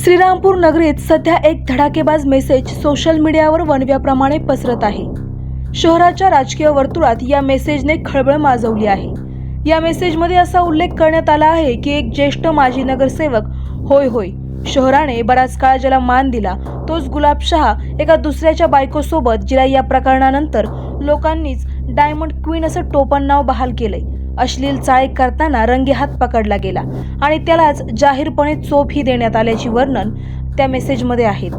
श्रीरामपूर नगरीत सध्या एक धडाकेबाज मेसेज सोशल मीडियावर वणव्याप्रमाणे पसरत आहे. शहराच्या राजकीय वर्तुळात या मेसेजने खळबळ माजवली आहे. या मेसेजमध्ये असा उल्लेख करण्यात आला आहे की एक ज्येष्ठ माजी नगरसेवक होय होय शहराने बराच काळ ज्याला मान दिला तोच गुलाबशहा एका दुसऱ्याच्या बायकोसोबत जिला या प्रकरणानंतर लोकांनीच डायमंड क्वीन असं टोपण नाव बहाल केलंय. अश्लील चाळे करताना रंगेहात पकडला गेला आणि त्यालाच जाहीरपणे चोपही देण्यात आल्याची वर्णन त्या मेसेजमध्ये आहेत.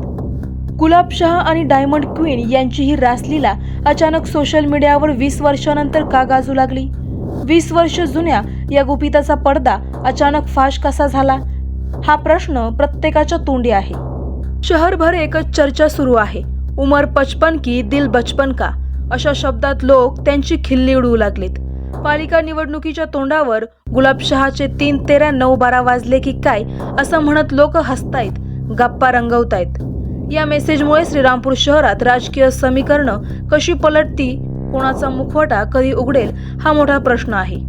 गुलाब शाह आणि डायमंड क्वीन यांची ही रासलीला अचानक सोशल मीडियावर वीस वर्षानंतर का गाजू लागली? वीस वर्ष जुन्या या गुपिताचा पडदा अचानक फाश कसा झाला? हा प्रश्न प्रत्येकाच्या तोंडी आहे. शहरभर एकच चर्चा सुरू आहे. उमर पचपन की दिल बचपन का? अशा शब्दात लोक त्यांची खिल्ली उडवू लागलेत. पालिका निवडणुकीच्या तोंडावर गुलाबशहाचे तीन तेरा नऊ बारा वाजले की काय असं म्हणत लोक हसतायत गप्पा रंगवतायत. या मेसेजमुळे श्रीरामपूर शहरात राजकीय समीकरणं कशी पलटती कोणाचा मुखवटा कधी उघडेल हा मोठा प्रश्न आहे.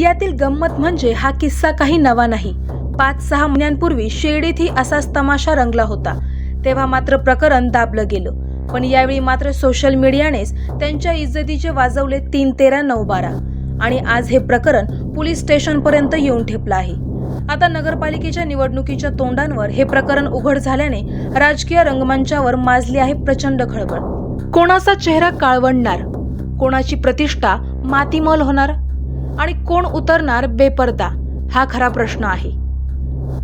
यातील गंमत म्हणजे हा किस्सा काही नवा नाही. पाच सहा महिन्यांपूर्वी शिर्डीतही असाच तमाशा रंगला होता. तेव्हा मात्र प्रकरण दाबलं गेलं. पण यावेळी मात्र सोशल मीडियानेच त्यांच्या इज्जतीचे वाजवले तीन तेरा नऊ बारा. आणि आज हे प्रकरण पोलीस स्टेशनपर्यंत येऊन ठेपलं आहे. आता नगरपालिकेच्या निवडणुकीच्या तोंडांवर हे प्रकरण उघड झाल्याने राजकीय रंगमंचावर माजली आहे प्रचंड खळबळ. कोणाचा चेहरा काळवंडणार? कोणाची प्रतिष्ठा मातीमल होणार? आणि कोण उतरणार बेपर्दा? हा खरा प्रश्न आहे.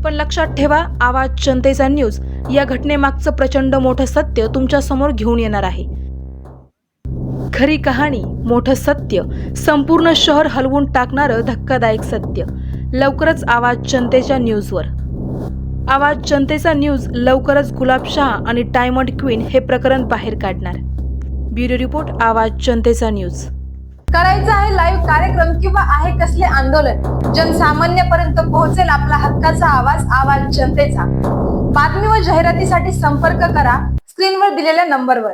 पण लक्षात ठेवा आवाज जनतेचा न्यूज या घटनेमागचं प्रचंड मोठं सत्य तुमच्यासमोर घेऊन येणार आहे. खरी कहाणी मोठं सत्य संपूर्ण शहर हलवून टाकणारं धक्कादायक सत्य. लवकरच आवाज जनतेच्या न्यूजवर. आवाज जनतेचा न्यूज लवकरच गुलाबशहा आणि डायमंड क्वीन हे प्रकरण बाहेर काढणार. ब्युरो रिपोर्ट आवाज जनतेचा न्यूज. करायचं आहे लाईव्ह कार्यक्रम किंवा आहे कसले आंदोलन? जनसामान्यपर्यंत पोहोचेल आपला हक्काचा आवाज आवाज जनतेचा. बातमी व जाहिरातीसाठी संपर्क करा स्क्रीनवर दिलेल्या नंबरवर